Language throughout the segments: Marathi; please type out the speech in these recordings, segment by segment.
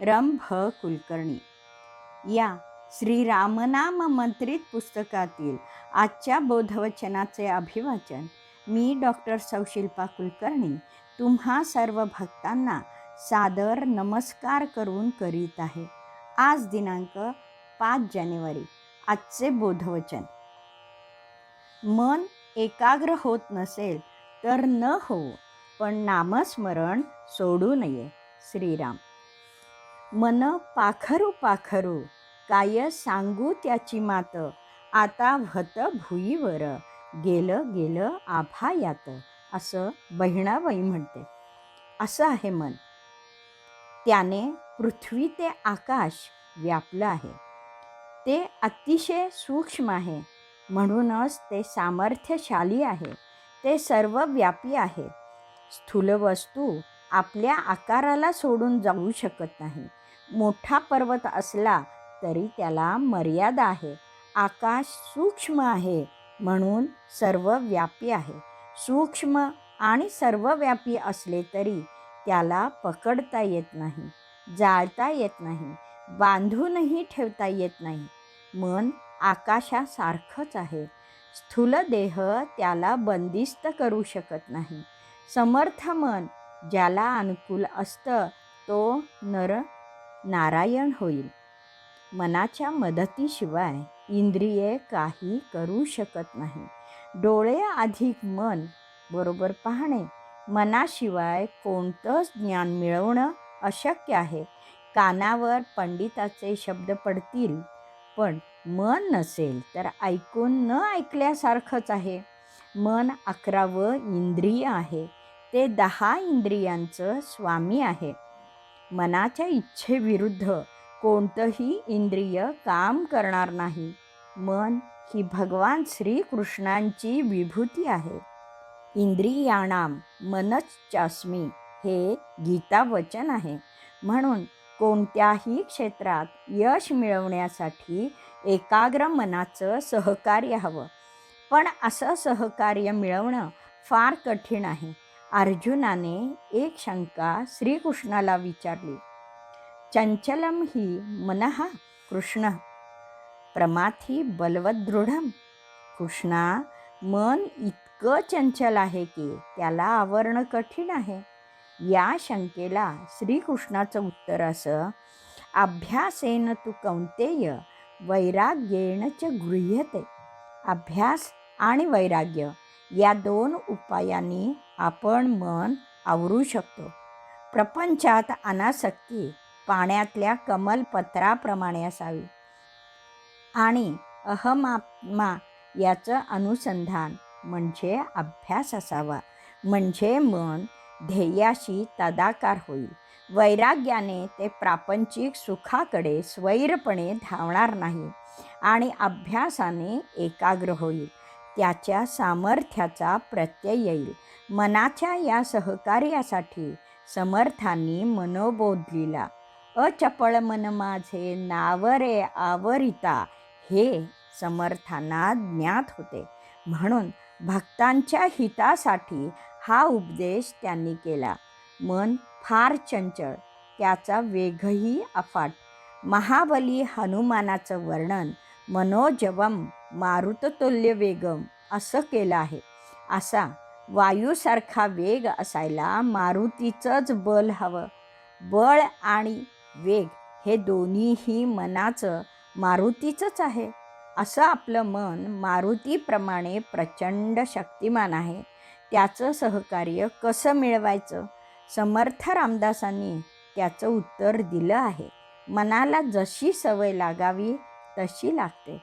रम भ कुलकर्णी. या श्री रामनाम मंत्रित पुस्तकातील आजच्या बोधवचनाचे अभिवाचन मी डॉक्टर सौशिल्पा कुलकर्णी तुम्हा सर्व भक्तांना सादर नमस्कार करून करीत आहे. आज दिनांक पाच जानेवारी आजचे बोधवचन. मन एकाग्र होत नसेल तर न हो पण नामस्मरण सोडू नये. श्रीराम. मन पाखरू पाखरू काय सांगू त्याची मात. आता व्हत भुईवर गेलं गेलं आभायात असं बहिणाबाई म्हणते. असं आहे मन. त्याने पृथ्वी ते आकाश व्यापलं आहे. ते अतिशय सूक्ष्म आहे. म्हणूनच ते सामर्थ्यशाली आहे. ते सर्वव्यापी आहे. स्थूल वस्तू आपल्या आकाराला सोडून जाऊ शकत नाही. मोठा पर्वत असला तरी त्याला मर्यादा आहे. आकाश सूक्ष्म आहे म्हणून सर्वव्यापी आहे. सूक्ष्म आणि सर्वव्यापी असले तरी त्याला पकडता येत नाही जाळता येत नाही बांधूनही ठेवता येत नाही. मन आकाशासारखंच आहे. स्थूल देह त्याला बंदिस्त करू शकत नाही. समर्थ मन ज्याला अनुकूल असतं तो नर नारायण होईल. मनाच्या मदतीशिवाय इंद्रिये काही करू शकत नाही. डोळे अधिक मन बरोबर पाहणे मनाशिवाय कोणतंच ज्ञान मिळवणं अशक्य आहे. कानावर पंडिताचे शब्द पडतील पण मन नसेल तर ऐकून न ऐकल्यासारखंच आहे. मन अकरावं इंद्रिय आहे. ते दहा इंद्रियांचं स्वामी आहे. मनाच्या इच्छेविरुद्ध कोणतंही इंद्रिय काम करणार नाही. मन ही भगवान श्रीकृष्णांची विभूती आहे. इंद्रियाणाम मनश्चास्मी हे गीता वचन आहे. म्हणून कोणत्याही क्षेत्रात यश मिळवण्यासाठी एकाग्र मनाचं सहकार्य हवं. पण असं सहकार्य मिळवणं फार कठीण आहे. अर्जुनाने एक शंका श्रीकृष्णाला विचारली. चंचलम ही मनः कृष्ण. प्रमाथी बलवदृढम कृष्णा मन इतकं चंचल आहे की त्याला आवरणं कठीण आहे. या शंकेला श्रीकृष्णाचं उत्तर असं अभ्यासेन तू कौंतेय वैराग्येण च गृह्यते. अभ्यास आणि वैराग्य या दोन उपायांनी आपण मन आवरू शकतो. प्रपंचात अनासक्ती पाण्यातल्या कमलपत्राप्रमाणे असावी. आणि अहमात्मा याचं अनुसंधान म्हणजे अभ्यास असावा. म्हणजे मन ध्येयाशी तदाकार होईल. वैराग्याने ते प्रापंचिक सुखाकडे स्वैरपणे धावणार नाही. आणि अभ्यासाने एकाग्र होईल. त्याच्या सामर्थ्याचा प्रत्यय येईल. मनाच्या या सहकार्यासाठी समर्थांनी मनोबोध अचपळ मन माझे नावरे आवरिता हे समर्थांना ज्ञात होते. म्हणून भक्तांच्या हितासाठी हा उपदेश त्यांनी केला. मन फार चंचळ त्याचा वेगही अफाट. महाबली हनुमानाचं वर्णन मनोजवम मारुततुल्य वेगम असं केलं आहे. असा वायूसारखा वेग असायला मारुतीचंच बल हवं. बळ आणि वेग हे दोन्हीही मनाचं मारुतीचंच आहे. असं आपलं मन मारुतीप्रमाणे प्रचंड शक्तिमान आहे. त्याचं सहकार्य कसं मिळवायचं? समर्थ रामदासांनी त्याचं उत्तर दिलं आहे. मनाला जशी सवय लागावी तशी लागते.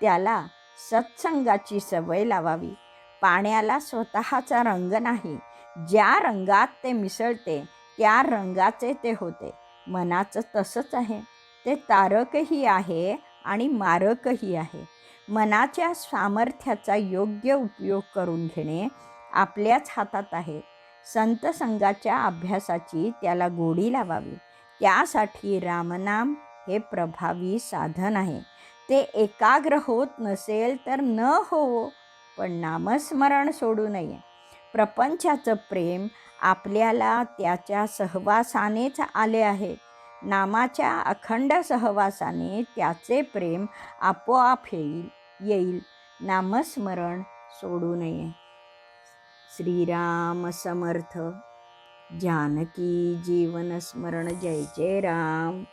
त्याला सत्संगाची सवय लावावी. पाण्याला स्वतःचा रंग नाही. ज्या रंगात ते मिसळते त्या रंगाचे ते होते. मनाचं तसंच आहे. ते तारकही आहे आणि मारकही आहे. मनाच्या सामर्थ्याचा योग्य उपयोग करून घेणे आपल्याच हातात आहे. संत संघाच्या अभ्यासाची त्याला गोडी लावावी. त्यासाठी रामनाम हे प्रभावी साधन आहे. ते एकाग्र होत नसेल तर न होवो पण नामस्मरण सोडू नये. प्रपंचाचं प्रेम आपल्याला त्याच्या सहवासानेच आले आहे. नामाच्या अखंड सहवासाने त्याचे प्रेम आपोआप येईल येईल. नामस्मरण सोडू नये. श्रीराम समर्थ. जानकी जीवनस्मरण जय जय राम.